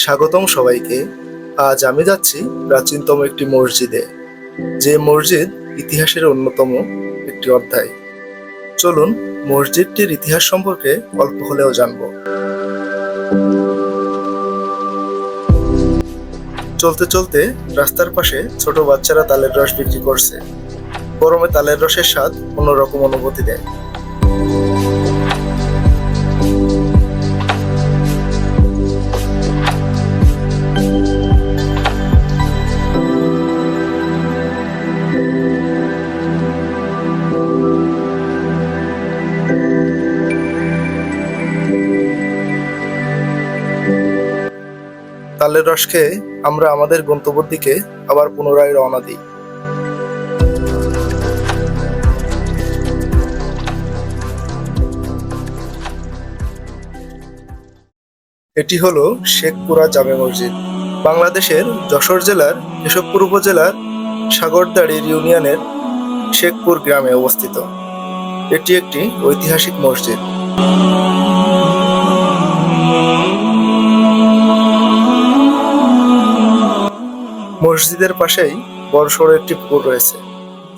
স্বাগতম সবাইকে। আজ আমি যাচ্ছি প্রাচীনতম একটি মসজিদে, যে মসজিদ ইতিহাসের অন্যতম একটি অধ্যায়। চলুন মসজিদটির ইতিহাস সম্পর্কে অল্প হলেও জানব। চলতে চলতে রাস্তার পাশে ছোট বাচ্চারা তালের রস বিক্রি করছে। গরমে তালের রসের স্বাদ অন্যরকম অনুভূতি দেয়। তালের রস খেয়ে আমরা আমাদের গন্তব্যের দিকে আবার পুনরায় রওনা দিই। এটি হলো শেখপুরা জামে মসজিদ। বাংলাদেশের যশোর জেলার কেশবপুর উপজেলার সাগরদাড়ির ইউনিয়নের শেখপুর গ্রামে অবস্থিত। এটি একটি ঐতিহাসিক মসজিদ। মসজিদের পাশেই বড়সড় একটি পুকুর রয়েছে,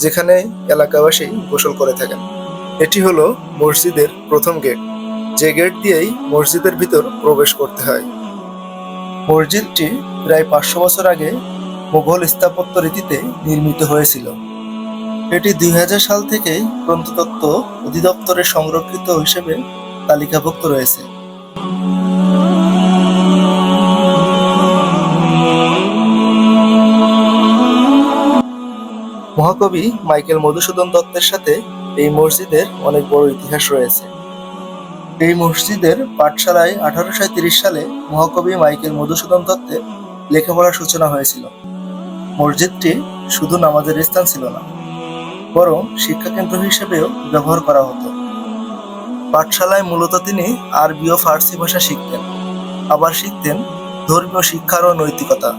যেখানে এলাকাবাসী গোসল করে থাকেন। এটি হলো মসজিদের প্রথম গেট। যে গেট দিয়েই মসজিদের ভিতর প্রবেশ করতে হয়। মসজিদটি প্রায় পাঁচশো বছর আগে মুঘল স্থাপত্য রীতিতে নির্মিত হয়েছিল। এটি দুই হাজার সাল থেকেই প্রত্নতত্ত্ব অধিদপ্তরের সংরক্ষিত হিসেবে তালিকাভুক্ত রয়েছে। মহাকবি মাইকেল মধুসূদন দত্তের সাথে এই মসজিদের অনেক বড় ইতিহাস রয়েছে। এই মসজিদের পাঠশালায় আঠারোশো সালে মহাকবি মাইকেল মধুসূদন দত্তের লেখাপড়ার সূচনা হয়েছিল। মসজিদটি শুধু নামাজের স্থান ছিল না, বরং শিক্ষাকেন্দ্র হিসেবেও ব্যবহার করা হতো। পাঠশালায় মূলত তিনি আরবি ও ফার্সি ভাষা শিখতেন, আবার শিখতেন ধর্মীয় শিক্ষার ও নৈতিকতা।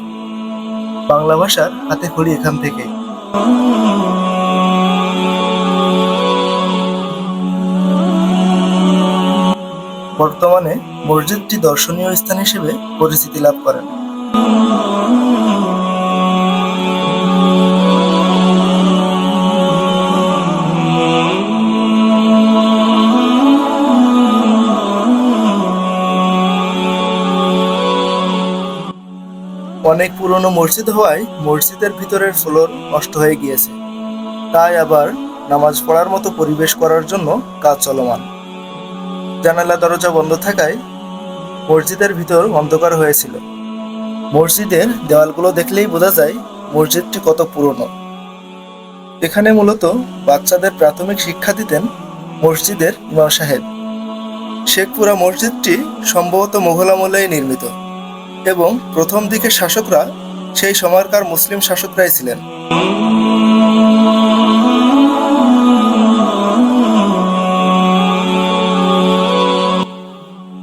বাংলা ভাষার হাতে খড়ি এখান থেকেই বর্তমানে মসজিদটি দর্শনীয় স্থান হিসেবে পরিচিতি লাভ করেন। অনেক পুরনো মসজিদ হওয়ায় মসজিদের ভিতরের ফ্লোর নষ্ট হয়ে গিয়েছে। তাই আবার নামাজ পড়ার মতো পরিবেশ করার জন্য কাজ চলমান। জানালা দরজা বন্ধ থাকায় মসজিদের ভিতর অন্ধকার হয়েছিল। মসজিদের দেওয়ালগুলো দেখলেই বোঝা যায় মসজিদটি কত পুরনো। এখানে মূলত বাচ্চাদের প্রাথমিক শিক্ষা দিতেন মসজিদের ইমাম সাহেব। শেখপুরা মসজিদটি সম্ভবত মোঘল আমলেই নির্মিত। এবং প্রথম দিকের শাসকরা সেই সময়কার মুসলিম শাসকরাই ছিলেন।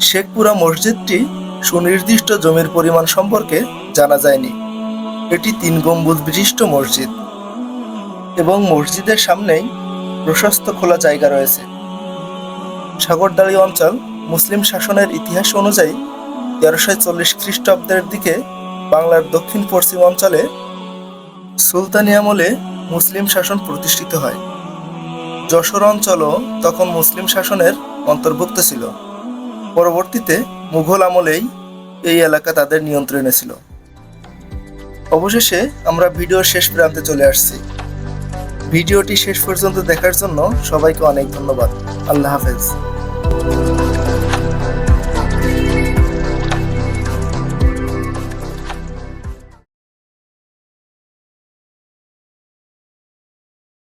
শেখপুরা মসজিদটি সুনির্দিষ্ট জমির পরিমাণ সম্পর্কে জানা যায়নি। এটি তিন গম্বুজ বিশিষ্ট মসজিদ এবং মসজিদের সামনেই প্রশস্ত খোলা জায়গা রয়েছে। সাগরদাড়ি অঞ্চল মুসলিম শাসনের ইতিহাস অনুযায়ী তেরোশো চল্লিশ খ্রিস্টাব্দের দিকে বাংলার দক্ষিণ পশ্চিম অঞ্চলে সুলতানি আমলে মুসলিম শাসন প্রতিষ্ঠিত হয়। যশোর অঞ্চলও তখন মুসলিম শাসনের অন্তর্ভুক্ত ছিল। পরবর্তীতে মুঘল আমলেই এই এলাকা তাদের নিয়ন্ত্রণে ছিল। অবশেষে আমরা ভিডিওর শেষ প্রান্তে চলে আসছি। ভিডিওটি শেষ পর্যন্ত দেখার জন্য সবাইকে অনেক ধন্যবাদ। আল্লাহ হাফেজ।